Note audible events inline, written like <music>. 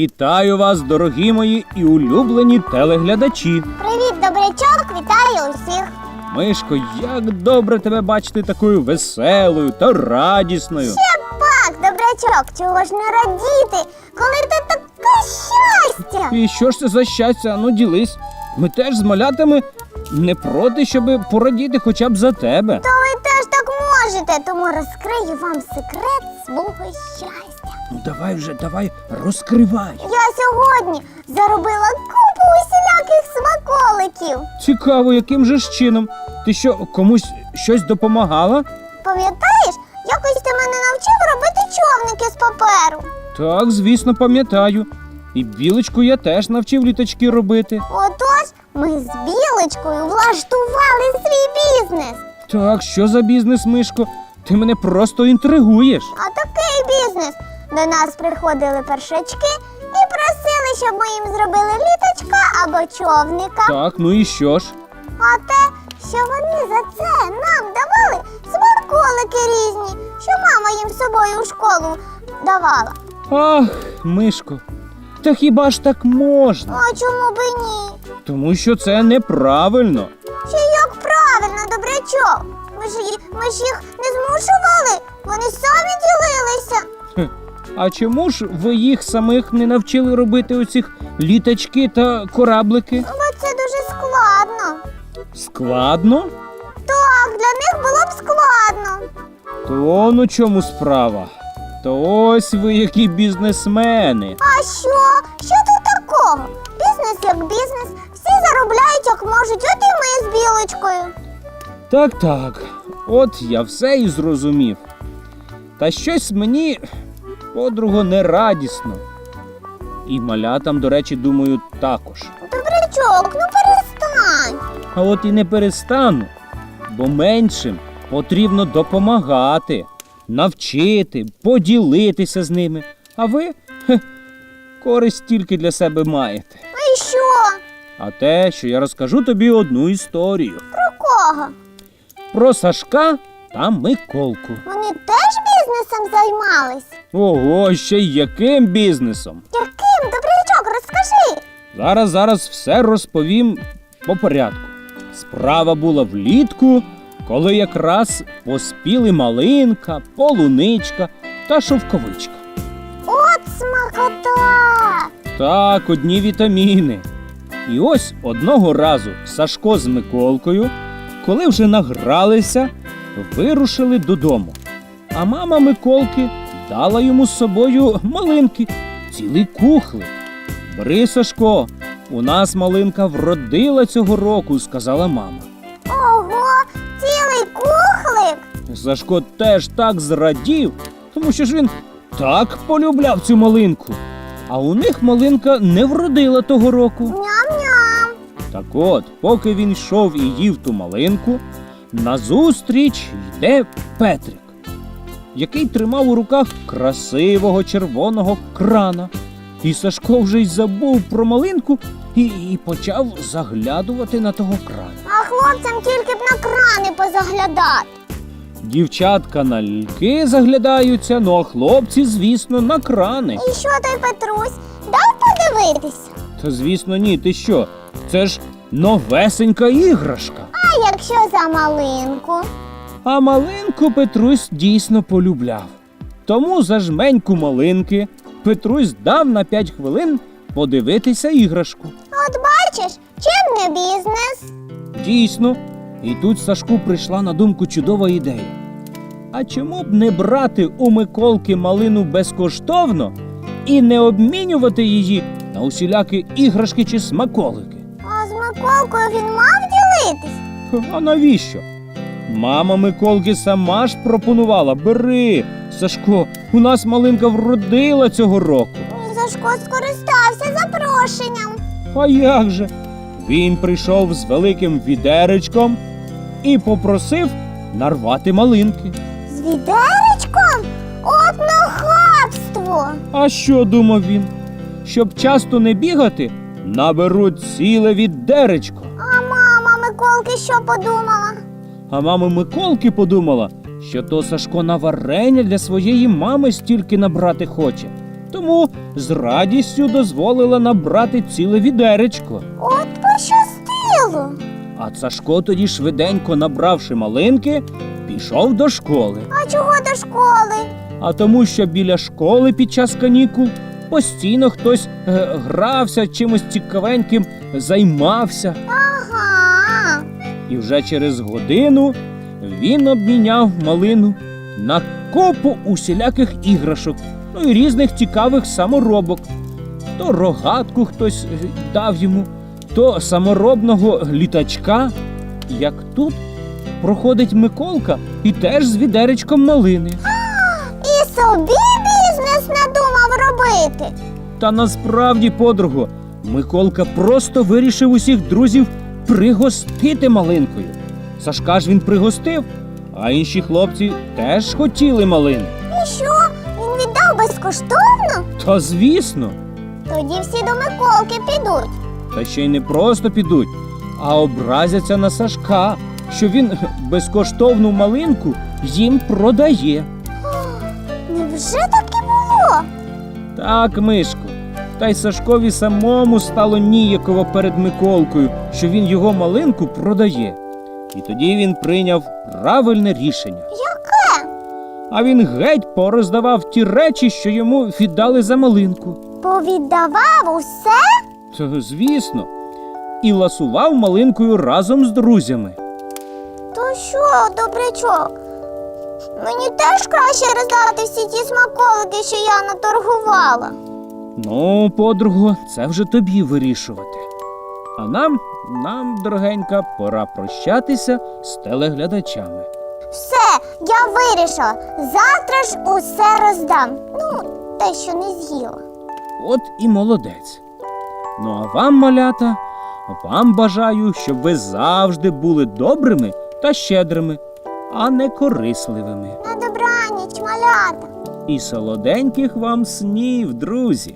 Вітаю вас, дорогі мої і улюблені телеглядачі. Привіт, добрячок, вітаю усіх. Мишко, як добре тебе бачити такою веселою та радісною. Ще пак, добрячок, чого ж не радіти, коли ти таке щастя? І що ж це за щастя? Ну ділись. Ми теж з малятами не проти, щоб порадіти хоча б за тебе. То ви теж так можете, тому розкрию вам секрет свого щастя. Ну давай вже, давай, розкривай. Я сьогодні заробила купу усіляких смаколиків. Цікаво, яким же ж чином? Ти що, комусь щось допомагала? Пам'ятаєш, якось ти мене навчив робити човники з паперу. Так, звісно, пам'ятаю. І білочку я теж навчив літачки робити. Отож, ми з білочкою влаштували свій бізнес. Так, що за бізнес, Мишко? Ти мене просто інтригуєш. А такий бізнес. До нас приходили першачки і просили, щоб ми їм зробили літочка або човника. Так, ну і що ж? А те, що вони за це нам давали смаколики різні, що мама їм з собою у школу давала. Ах, Мишко, та хіба ж так можна? А чому би ні? Тому що це неправильно. Ще як правильно, добрячок. Ми ж, ми ж їх не змушували, вони самі ділилися. Хе. А чому ж ви їх самих не навчили робити оцих літачки та кораблики? Бо це дуже складно. Складно? Так, для них було б складно. То он у чому справа? То ось ви які бізнесмени. А що? Що тут такого? Бізнес як бізнес, всі заробляють як можуть, от і ми з білочкою. Так, так. От я все і зрозумів. Та щось мені, подруго, не радісно. І малятам, до речі, думаю, також. Добрячок, ну перестань. А от і не перестану, бо меншим потрібно допомагати, навчити, поділитися з ними. А ви хе, користь тільки для себе маєте. І що? А те, що я розкажу тобі одну історію Про кого? про Сашка та Миколку. Вони теж бізнесом займались? Ого, ще й яким бізнесом? Яким? Добрячок, розкажи. Зараз, зараз все розповім по порядку. Справа була влітку, коли якраз поспіли малинка, полуничка та шовковичка. От смакота. Так, одні вітаміни. І ось одного разу Сашко з Миколкою, коли вже награлися, вирушили додому. А мама Миколки дала йому з собою малинки, цілий кухлик. Бери, Сашко, у нас малинка вродила цього року, сказала мама. Ого, цілий кухлик. Сашко теж так зрадів, тому що ж він так полюбляв цю малинку. А у них малинка не вродила того року. Ням-ням. Так от, поки він йшов і їв ту малинку, назустріч йде Петрик, який тримав у руках красивого червоного крана. І Сашко вже й забув про малинку і, і почав заглядувати на того крана. А хлопцям тільки б на крани позаглядати. Дівчатка на льки заглядаються, ну а хлопці, звісно, на крани. І що той Петрусь? Дав подивитися? Та звісно, ні, ти що? Це ж новесенька іграшка. А якщо за малинку? А малинку Петрусь дійсно полюбляв. Тому за жменьку малинки Петрусь дав на п'ять хвилин подивитися іграшку. От бачиш, чим не бізнес? Дійсно, і тут Сашку прийшла на думку чудова ідея. А чому б не брати у Миколки малину безкоштовно і не обмінювати її на усілякі іграшки чи смаколики? А з Миколкою він мав ділитись? А навіщо? Мама Миколки сама ж пропонувала бери, Сашко, у нас малинка вродила цього року. Сашко скористався запрошенням. А як же? Він прийшов з великим відеречком і попросив нарвати малинки. З відеречком? От нахабство! А що думав він? Щоб часто не бігати, наберуть ціле відеречко. А мама Миколки що подумала? А мама Миколки подумала, що то Сашко на варення для своєї мами стільки набрати хоче. тому з радістю дозволила набрати ціле відеречко. От пощастило. А Сашко тоді швиденько набравши малинки, пішов до школи. А чого до школи? А тому, що біля школи під час канікул постійно хтось е, грався чимось цікавеньким, займався. Ага. І вже через годину він обміняв малину на копу усіляких іграшок, ну і різних цікавих саморобок. То рогатку хтось е, дав йому, то саморобного літачка. Як тут проходить Миколка і теж з відеречком малини. І собі бізнес надумав робити. Та насправді, подруго, Миколка просто вирішив усіх друзів пригостити малинкою. Сашка ж він пригостив, а інші хлопці теж хотіли малини. І що? Він віддав безкоштовно? Та звісно, Тоді всі до Миколки підуть. та ще й не просто підуть, а образяться на Сашка, що він <laughs> безкоштовну малинку їм продає. Невже так і було? Так, Мишко. Та й Сашкові самому стало ніяково перед Миколкою, що він його малинку продає. І тоді він прийняв правильне рішення. Яке? А він геть пороздавав ті речі, що йому віддали за малинку. Повіддавав усе? Та, звісно, і ласував малинкою разом з друзями. То що, добрячок? Мені теж краще роздати всі ті смаколики, що я наторгувала. Ну, подруго, це вже тобі вирішувати. А нам, нам, дорогенька, пора прощатися з телеглядачами. Все, я вирішила. Завтра ж усе роздам. Ну, те, що не з'їла. От і молодець. Ну а вам, малята, вам бажаю, щоб ви завжди були добрими та щедрими, а не корисливими. На добраніч, малята. І солоденьких вам снів, друзі.